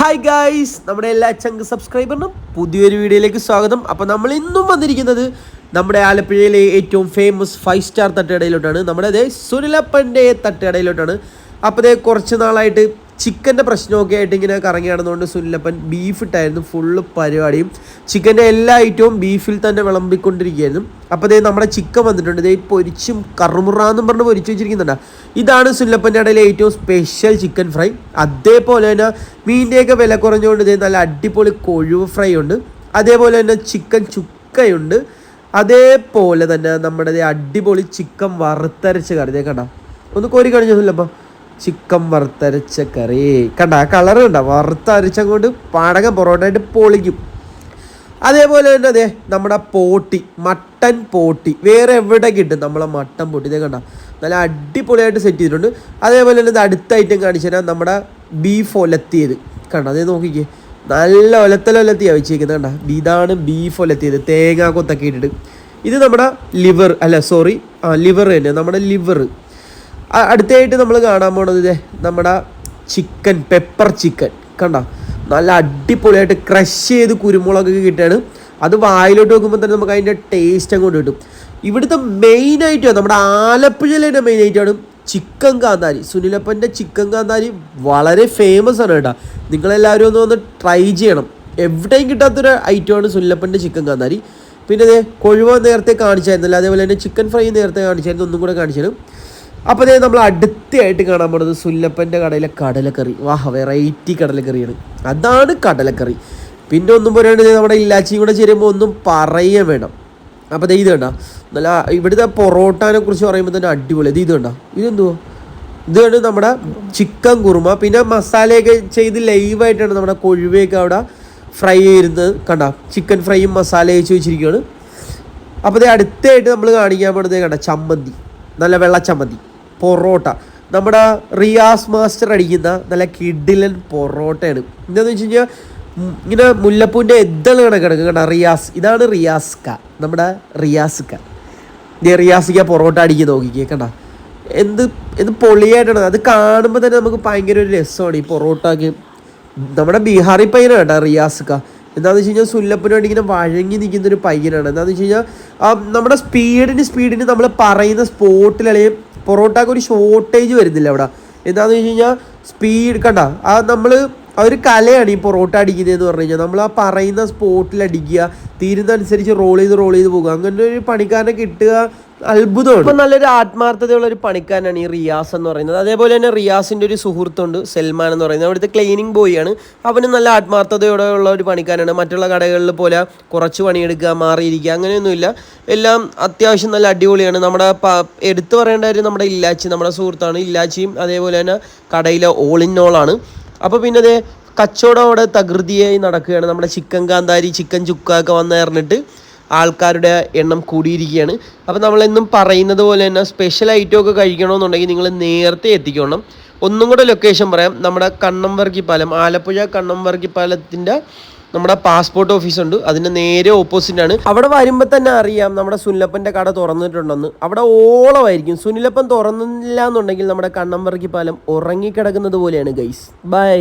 Hi guys നമ്മുടെ എല്ലാ ചങ്ക് സബ്സ്ക്രൈബറിനും പുതിയൊരു വീഡിയോയിലേക്ക് സ്വാഗതം. അപ്പോൾ നമ്മൾ ഇന്നും വന്നിരിക്കുന്നത് നമ്മുടെ ആലപ്പുഴയിലെ ഏറ്റവും ഫേമസ് ഫൈവ് സ്റ്റാർ തട്ടുകടയിലോട്ടാണ്. നമ്മുടെ അതേ സുനിലപ്പന്റെ തട്ടുകടയിലോട്ടാണ്. അപ്പോൾ അതേ കുറച്ച് നാളായിട്ട് ചിക്കന്റെ പ്രശ്നമൊക്കെ ആയിട്ട് ഇങ്ങനെ കറങ്ങി നടന്നുകൊണ്ട് സുനിലപ്പൻ ബീഫ് ഇട്ടായിരുന്നു ഫുള്ള് പരിപാടിയും. ചിക്കന്റെ എല്ലാ ഐറ്റവും ബീഫിൽ തന്നെ വിളമ്പിക്കൊണ്ടിരിക്കുകയായിരുന്നു. അപ്പോൾ അതേ നമ്മുടെ ചിക്കൻ വന്നിട്ടുണ്ട്. ഇതേ പൊരിച്ചും കറുമുറാന്നും പറഞ്ഞ് പൊരിച്ചു വെച്ചിരിക്കുന്നുണ്ട്. ഇതാണ് സുനിലപ്പന്റെ ഇടയിലെ ഏറ്റവും സ്പെഷ്യൽ ചിക്കൻ ഫ്രൈ അതേപോലെ തന്നെ മീനിന്റെയൊക്കെ വില കുറഞ്ഞുകൊണ്ട് ഇതേ നല്ല അടിപൊളി കൊഴുവ് ഫ്രൈ ഉണ്ട്. അതേപോലെ തന്നെ ചിക്കൻ ചുക്കയുണ്ട്. അതേപോലെ തന്നെ നമ്മുടെ ദേ അടിപൊളി ചിക്കൻ വറുത്തരച്ച് കറി. കണ്ട? ഒന്ന് കോരി കഴിഞ്ഞ സുനിലപ്പം ചിക്കൻ വറുത്തരച്ച കറി. കണ്ട ആ കളർ കണ്ട? കൊണ്ട് പാടകം പൊറോട്ടയായിട്ട് പൊളിക്കും. അതേപോലെ തന്നെ അതെ നമ്മുടെ പോട്ടി മട്ടൻ പോട്ടി. വേറെ എവിടെ കിട്ടും നമ്മളെ മട്ടൻ പോട്ടി? ഇതേ കണ്ട നല്ല അടിപൊളിയായിട്ട് സെറ്റ് ചെയ്തിട്ടുണ്ട്. അതേപോലെ തന്നെ ഇത് അടുത്ത ഐറ്റം കാണിച്ചു തരാം നമ്മുടെ ബീഫ് ഒലത്തിയത്. കണ്ട അതേ നോക്കിക്കേ. നല്ല ഒലത്തലൊലത്തിയാണ് വെച്ചേക്കുന്നത് കണ്ട. ഇതാണ് ബീഫ് ഒലത്തിയത്. തേങ്ങ കൊത്തൊക്കെ ഇട്ടിട്ട്. ഇത് നമ്മുടെ ലിവർ അല്ല സോറി ആ ലിവർ തന്നെ നമ്മുടെ ലിവർ അടുത്തായിട്ട് നമ്മൾ കാണാൻ പോണത് ഇതേ നമ്മുടെ ചിക്കൻ പെപ്പർ ചിക്കൻ കണ്ട? നല്ല അടിപൊളിയായിട്ട് ക്രഷ് ചെയ്ത് കുരുമുളകൊക്കെ കിട്ടുകയാണ് അത് വായിലോട്ട് വെക്കുമ്പോൾ തന്നെ നമുക്ക് അതിന്റെ ടേസ്റ്റ് അങ്ങോട്ട് കിട്ടും. ഇവിടുത്തെ ഐറ്റം നമ്മുടെ ആലപ്പുഴയിലെ മെയിനായിട്ടാണ് ചിക്കൻ കാന്താരി. സുനിലപ്പന്റെ ചിക്കൻ കാന്താരി വളരെ ഫേമസ് ആണ് കേട്ടോ. നിങ്ങളെല്ലാവരും ഒന്ന് വന്ന് ട്രൈ ചെയ്യണം. എവിടെയും കിട്ടാത്തൊരു ഐറ്റമാണ് സുനിലപ്പന്റെ ചിക്കൻ കാന്താരി. പിന്നെ അതേ കൊഴുവ നേരത്തെ കാണിച്ചായിരുന്നല്ലോ. അതേപോലെ തന്നെ ചിക്കൻ ഫ്രൈ നേരത്തെ കാണിച്ചായിരുന്നു. ഒന്നും കൂടെ കാണിച്ചാലും അപ്പോൾ ഇതേ നമ്മൾ അടുത്തായിട്ട് കാണാൻ പോകുന്നത് സുല്ലപ്പന്റെ കടയിലെ കടലക്കറി. വാഹ വെറൈറ്റി കടലക്കറിയാണ്. അതാണ് കടലക്കറി. പിന്നെ ഒന്നും പോരാണ്ട് നമ്മുടെ ഇല്ലാച്ചിയും കൂടെ ചേരുമ്പോൾ ഒന്നും പറയുക വേണം അപ്പോൾ ഇത് കണ്ട. നല്ല ഇവിടുത്തെ പൊറോട്ടാനെ കുറിച്ച് പറയുമ്പോൾ തന്നെ അടിപൊളി. ഇത് ഇത് കണ്ട. ഇതെന്തുവാ? ഇത് കണ്ട് നമ്മുടെ ചിക്കൻ കുറുമ. പിന്നെ മസാലയൊക്കെ ചെയ്ത് ലൈവായിട്ടാണ് നമ്മുടെ കൊഴുവയൊക്കെ അവിടെ ഫ്രൈ ചെയ്യുന്നത്. കണ്ട? ചിക്കൻ ഫ്രൈയും മസാല വെച്ച് വെച്ചിരിക്കുകയാണ് അപ്പോൾ ദേ അടുത്തായിട്ട് നമ്മൾ കാണിക്കാൻ പോണത് കണ്ട ചമ്മന്തി. നല്ല വെള്ള ചമ്മന്തി. പൊറോട്ട. നമ്മുടെ റിയാസ് മാസ്റ്റർ അടിക്കുന്ന നല്ല കിഡിലൻ പൊറോട്ടയാണ്. എന്താണെന്ന് വെച്ച് കഴിഞ്ഞാൽ ഇങ്ങനെ മുല്ലപ്പൂവിന്റെ എദ്ദൾ കിടക്കുക കണ്ട? റിയാസ്. ഇതാണ് റിയാസ്ക. നമ്മുടെ റിയാസ്ക. റിയാസിക്ക പൊറോട്ട അടിക്കുക നോക്കിക്കേ കണ്ട? എന്ത് എന്ത് പൊളിയായിട്ടാണ്. അത് കാണുമ്പോൾ തന്നെ നമുക്ക് ഭയങ്കര ഒരു രസമാണ് ഈ പൊറോട്ടക്ക്. നമ്മുടെ ബീഹാറി പയ്യനാണ് കേട്ടോ റിയാസ്ക. എന്താണെന്ന് വെച്ച് കഴിഞ്ഞാൽ സുല്ലപ്പന് ഇങ്ങനെ വഴങ്ങി നിൽക്കുന്ന ഒരു പയ്യനാണ്. എന്താണെന്ന് വെച്ച് കഴിഞ്ഞാൽ നമ്മുടെ സ്പീഡിന് സ്പീഡിന് നമ്മൾ പറയുന്ന സ്പോട്ടിൽ പൊറോട്ടക്ക് ഒരു ഷോർട്ടേജ് വരുന്നില്ല അവിടെ. എന്താണെന്ന് വെച്ച് കഴിഞ്ഞാൽ സ്പീഡ് കണ്ട ആ നമ്മൾ ആ ഒരു കലയാണ് ഈ പൊറോട്ട അടിക്കുന്നതെന്ന് പറഞ്ഞു കഴിഞ്ഞാൽ നമ്മൾ ആ പറയുന്ന സ്പോട്ടിൽ അടിക്കുക തീരുന്നതനുസരിച്ച് റോൾ ചെയ്ത് റോൾ ചെയ്ത് പോകുക അങ്ങനെ ഒരു പണിക്കാരനെ കിട്ടുക അത്ഭുതമാണ്. നല്ലൊരു ആത്മാർത്ഥതയുള്ള ഒരു പണിക്കാരനാണ് ഈ റിയാസ് എന്ന് പറയുന്നത്. അതേപോലെ തന്നെ റിയാസിന്റെ ഒരു സുഹൃത്തുണ്ട് സൽമാൻ എന്ന് പറയുന്നത്. അവിടുത്തെ ക്ലീനിങ് ബോയ് ആണ്. അവന് നല്ല ആത്മാർത്ഥതയോടെ ഉള്ള ഒരു പണിക്കാരനാണ്. മറ്റുള്ള കടകളിൽ പോലെ കുറച്ച് പണിയെടുക്കുക മാറിയിരിക്കുക അങ്ങനെയൊന്നുമില്ല. എല്ലാം അത്യാവശ്യം നല്ല അടിപൊളിയാണ്. നമ്മുടെ എടുത്തു പറയേണ്ട കാര്യം നമ്മുടെ ഇല്ലാച്ചി നമ്മുടെ സുഹൃത്താണ്. ഇല്ലാച്ചിയും അതേപോലെ തന്നെ കടയിലെ ഓൾ ഇൻ ഓൾ ആണ്. അപ്പോൾ പിന്നെ അതേ കച്ചവടം അവിടെ തകൃതിയായി നടക്കുകയാണ്. നമ്മുടെ ചിക്കൻ കാന്താരി ചിക്കൻ ചുക്ക ഒക്കെ ആൾക്കാരുടെ എണ്ണം കൂടിയിരിക്കുകയാണ്. അപ്പോൾ നമ്മളെന്നും പറയുന്നത് പോലെ തന്നെ സ്പെഷ്യൽ ഐറ്റമൊക്കെ കഴിക്കണമെന്നുണ്ടെങ്കിൽ നിങ്ങൾ നേരത്തെ എത്തിക്കണം. ഒന്നും കൂടെ ലൊക്കേഷൻ പറയാം. നമ്മുടെ കണ്ണംവർക്കി പാലം ആലപ്പുഴ കണ്ണംവർക്കി പാലത്തിന്റെ നമ്മുടെ പാസ്പോർട്ട് ഓഫീസ് ഉണ്ട്. അതിന്റെ നേരെ ഓപ്പോസിറ്റ് ആണ്. അവിടെ വരുമ്പോൾ തന്നെ അറിയാം നമ്മുടെ സുനിലപ്പന്റെ കട തുറന്നിട്ടുണ്ടെന്ന്. അവിടെ ഓളമായിരിക്കും. സുനിലപ്പൻ തുറന്നില്ല എന്നുണ്ടെങ്കിൽ നമ്മുടെ കണ്ണംവർക്കി പാലം ഉറങ്ങിക്കിടക്കുന്നത് പോലെയാണ് ഗൈസ് ബൈ